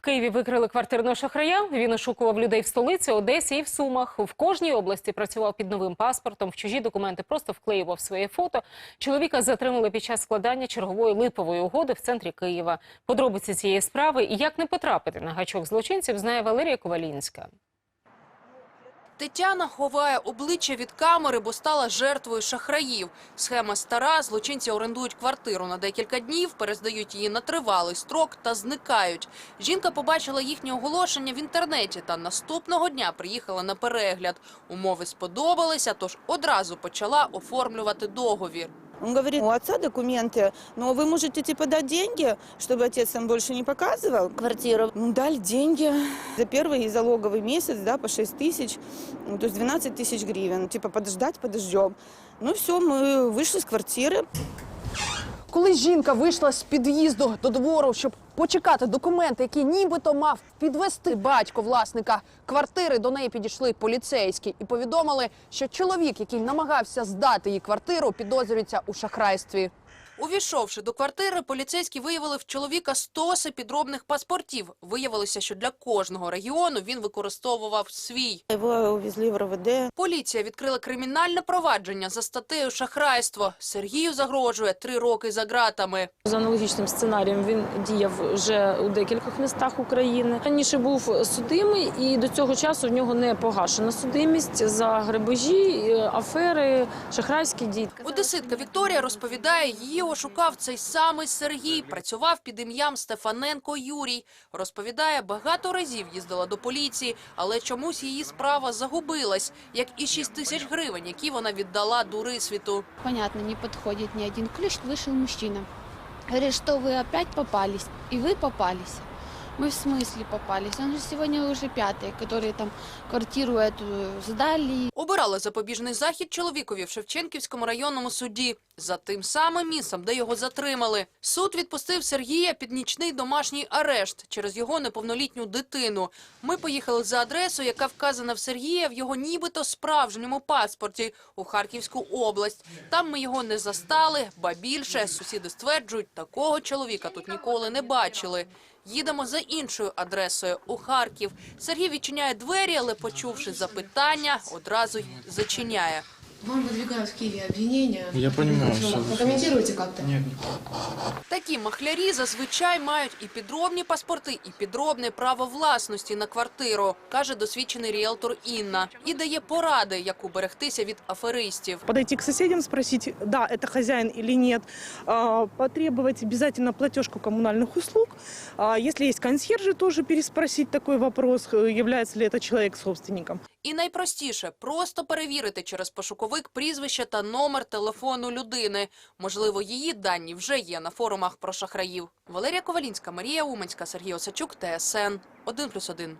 Києві викрили квартирного шахрая. Він ошукував людей в столиці, Одесі і в Сумах. В кожній області працював під новим паспортом. В чужі документи просто вклеював своє фото. Чоловіка затримали під час складання чергової липової угоди в центрі Києва. Подробиці цієї справи і як не потрапити на гачок злочинців, знає Валерія Ковалінська. Тетяна ховає обличчя від камери, бо стала жертвою шахраїв. Схема стара, злочинці орендують квартиру на декілька днів, перездають її на тривалий строк та зникають. Жінка побачила їхнє оголошення в інтернеті та наступного дня приїхала на перегляд. Умови сподобалися, тож одразу почала оформлювати договір. Он говорит, у отца документы, но вы можете типа дать деньги, чтобы отец нам больше не показывал квартиру. Ну, дали деньги за первый и залоговый месяц, да, по 6 тысяч, ну, то есть 12 тысяч гривен. Типа подождать, подождем. Ну все, мы вышли с квартиры. Коли жінка вийшла з під'їзду до двору, щоб почекати документи, які нібито мав підвести батько власника квартири, до неї підійшли поліцейські і повідомили, що чоловік, який намагався здати їй квартиру, підозрюється у шахрайстві. Увійшовши до квартири, поліцейські виявили в чоловіка стоси підробних паспортів. Виявилося, що для кожного регіону він використовував свій. Его увезли в РВД. Поліція відкрила кримінальне провадження за статтею шахрайство. Сергію загрожує три роки за ґратами. За аналогічним сценарієм він діяв вже у декількох містах України. Раніше був судимий, і до цього часу в нього не погашена судимість за грабежі, е, афери, шахрайські дії. Одеситка Вікторія розповідає, її ошукав цей самий Сергій. Працював під ім'ям Стефаненко Юрій. Розповідає, багато разів їздила до поліції, але чомусь її справа загубилась, як і 6 тисяч гривень, які вона віддала дурисвіту. Понятно, не подходит ни один ключ. Вышел мужчина. Говорит, что вы опять попались. И вы попались. Мы в смысле попались? Он же сегодня уже пятый, которые там квартиру эту сдали. Обирали запобіжний захід чоловікові в Шевченківському районному суді за тим самим місцем, де його затримали. Суд відпустив Сергія під нічний домашній арешт через його неповнолітню дитину. Ми поїхали за адресою, яка вказана в Сергія в його нібито справжньому паспорті у Харківську область. Там ми його не застали, ба більше сусіди стверджують, такого чоловіка тут ніколи не бачили. Їдемо за іншою адресою у Харків. Сергій відчиняє двері, але почувши запитання, одразу й зачиняє. Вам выдвигают в Киеве обвинения. Я понимаю, Что, что- Прокомментируйте как-то. Нет, Такі махлярі зазвичай мають і підробні паспорти, і підробне право власності на квартиру, каже досвідчений ріелтор Інна, і дає поради, як уберегтися від аферистів. подойти к соседям, спросить, да, это хозяин или нет, А, потребовать обязательно платежку коммунальных услуг. А, Если есть консьержи, тоже переспросить такой вопрос, э, является ли этот человек собственником. І найпростіше просто перевірити через пошуковик прізвище та номер телефону людини. Можливо, її дані вже є на форумах про шахраїв. Валерія Ковалінська, Марія Уманська, Сергій Осачук, ТСН 1+,1.